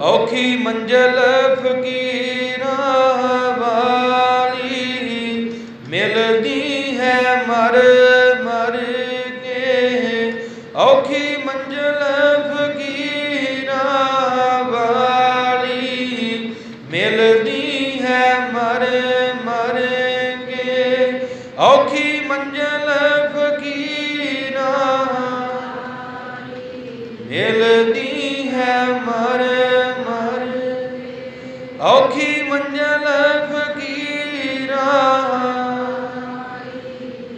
ਔਖੀ ਮੰਜ਼ਲ ਫਕੀਰਾਂ ਵਾਲੀ ਮਿਲਦੀ ਹੈ ਮਰ ਮਰ ਕੇ। ਔਖੀ ਮੰਜ਼ਲ ਫਕੀਰਾਂ ਵਾਲੀ ਮਿਲਦੀ ਹੈ ਮਰ ਮਰ ਕੇ। ਔਖੀ ਮੰਜ਼ਲ ਫਕੀਰਾਂ ਮਿਲਦੀ ਹੈ ਮਰ ਮਰ ਔਖੀ ਮੰਜ਼ਲ ਫਕੀਰਾਂ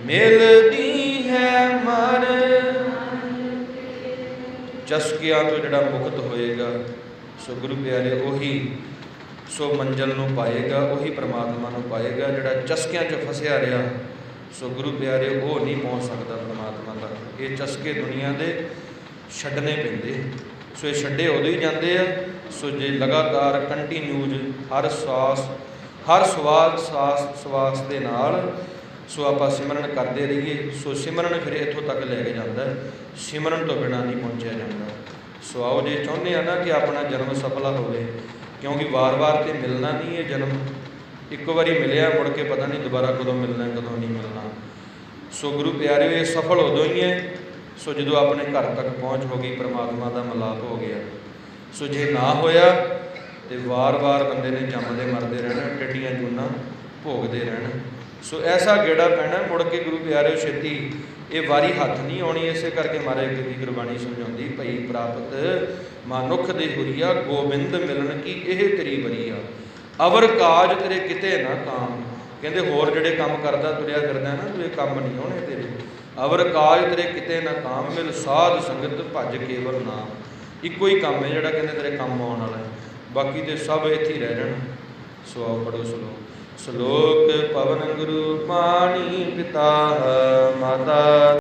ਮਿਲਦੀ ਹੈ ਮਰ ਚਸਕਿਆਂ ਤੋਂ ਜਿਹੜਾ ਮੁਕਤ ਹੋਏਗਾ, ਸੋ ਗੁਰੂ ਪਿਆਰੇ, ਉਹੀ ਸੋ ਮੰਜ਼ਲ ਨੂੰ ਪਾਏਗਾ, ਉਹੀ ਪ੍ਰਮਾਤਮਾ ਨੂੰ ਪਾਏਗਾ, ਜਿਹੜਾ ਚਸਕਿਆਂ 'ਚ ਫਸਿਆ ਰਿਹਾ। ਸੋ ਗੁਰੂ ਪਿਆਰੇ, ਉਹ ਨਹੀਂ ਪਹੁੰਚ ਸਕਦਾ ਪ੍ਰਮਾਤਮਾ ਤੱਕ। ਇਹ ਚਸਕੇ ਦੁਨੀਆ ਦੇ ਛੱਡਣੇ ਪੈਂਦੇ। ਸੋ ਇਹ ਛੱਡੇ ਉਦੋਂ ਹੀ ਜਾਂਦੇ ਆ। ਸੋ ਜੇ ਲਗਾਤਾਰ ਕੰਟੀਨਿਊਜ ਹਰ ਸਾਸ, ਹਰ ਸਵਾਸ ਸਾਸ ਸਵਾਸ ਦੇ ਨਾਲ, ਸੋ ਆਪਾਂ ਸਿਮਰਨ ਕਰਦੇ ਰਹੀਏ। ਸੋ ਸਿਮਰਨ ਫਿਰ ਇੱਥੋਂ ਤੱਕ ਲੈ ਕੇ ਜਾਂਦਾ। ਹੈ। ਸਿਮਰਨ ਤੋਂ ਬਿਨਾਂ ਨਹੀਂ ਪਹੁੰਚਿਆ ਜਾਂਦਾ। ਸੋ ਆਓ ਜੇ ਚਾਹੁੰਦੇ ਆ ਨਾ ਕਿ ਆਪਣਾ ਜਨਮ ਸਫਲਾ ਹੋਵੇ, ਕਿਉਂਕਿ ਵਾਰ-ਵਾਰ ਤੇ ਮਿਲਣਾ ਨਹੀਂ ਇਹ ਜਨਮ। ਇੱਕ ਵਾਰੀ ਮਿਲਿਆ, ਮੁੜ ਕੇ ਪਤਾ ਨਹੀਂ ਦੁਬਾਰਾ ਕਦੋਂ ਮਿਲਣਾ, ਕਦੋਂ ਨਹੀਂ ਮਿਲਣਾ। ਸੋ ਗੁਰੂ ਪਿਆਰਿਓ, ਇਹ ਸਫਲ ਉਦੋਂ ਹੀ ਹੈ ਸੋ ਜਦੋਂ ਆਪਣੇ ਘਰ ਤੱਕ ਪਹੁੰਚ ਹੋ ਗਈ, ਪ੍ਰਮਾਤਮਾ ਦਾ ਮਿਲਾਪ ਹੋ ਗਿਆ। ਸੋ ਜੇ ਨਾ ਹੋਇਆ, ਤੇ ਵਾਰ-ਵਾਰ ਬੰਦੇ ਨੇ ਜੰਮਦੇ ਮਰਦੇ ਰਹਿਣਾ, ਟੱਡੀਆਂ ਜੂਨਾਂ ਭੋਗਦੇ ਰਹਿਣਾ। ਸੋ ਐਸਾ ਗੇੜਾ ਪੈਣਾ, ਮੁੜ ਕੇ ਗੁਰੂ ਪਿਆਰਿਓ ਛੇਤੀ ਇਹ ਵਾਰੀ ਹੱਥ ਨਹੀਂ ਆਉਣੀ, ਇਸੇ ਕਰਕੇ ਮਾਰੇ ਕਵੀ ਗੁਰਬਾਣੀ ਸਮਝਾਉਂਦੀ, ਭਈ ਪ੍ਰਾਪਤ ਮਨੁੱਖ ਦੇ ਹੁਰੀਆ, ਗੋਬਿੰਦ ਮਿਲਣ ਕੀ ਇਹ ਤੇਰੀ ਬਰੀਆ ਅਵਰ ਕਾਜ ਤੇਰੇ ਕਿਤੇ ਨਾ ਕਾਮ। ਕਹਿੰਦੇ ਹੋਰ ਜਿਹੜੇ ਕੰਮ ਕਰਦਾ ਤੁਰਿਆ ਫਿਰਦਾ ਨਾ, ਤੂੰ ਇਹ ਕੰਮ ਨਹੀਂ ਹੋਣੇ ਤੇਰੇ। ਅਵਰ ਕਾਜ ਤੇਰੇ ਕਿਤੇ ਨਾ ਕਾਮ ਮਿਲ, ਸਾਧ ਸੰਗਤ ਭਜ ਕੇਵਲ ਨਾਮ। ਇੱਕੋ ਹੀ ਕੰਮ ਹੈ ਜਿਹੜਾ ਕਹਿੰਦੇ ਤੇਰੇ ਕੰਮ ਆਉਣ ਵਾਲਾ ਹੈ। ਬਾਕੀ ਤੇ ਸਭ ਇੱਥੇ ਹੀ ਰਹਿ ਜਾਣ। ਸੋ ਆਓ ਪੜੋ ਸ਼ਲੋਕ। ਸ਼ਲੋਕ ਪਵਨ ਗੁਰੂ ਪਾਣੀ ਪਿਤਾ, ਮਾਤਾ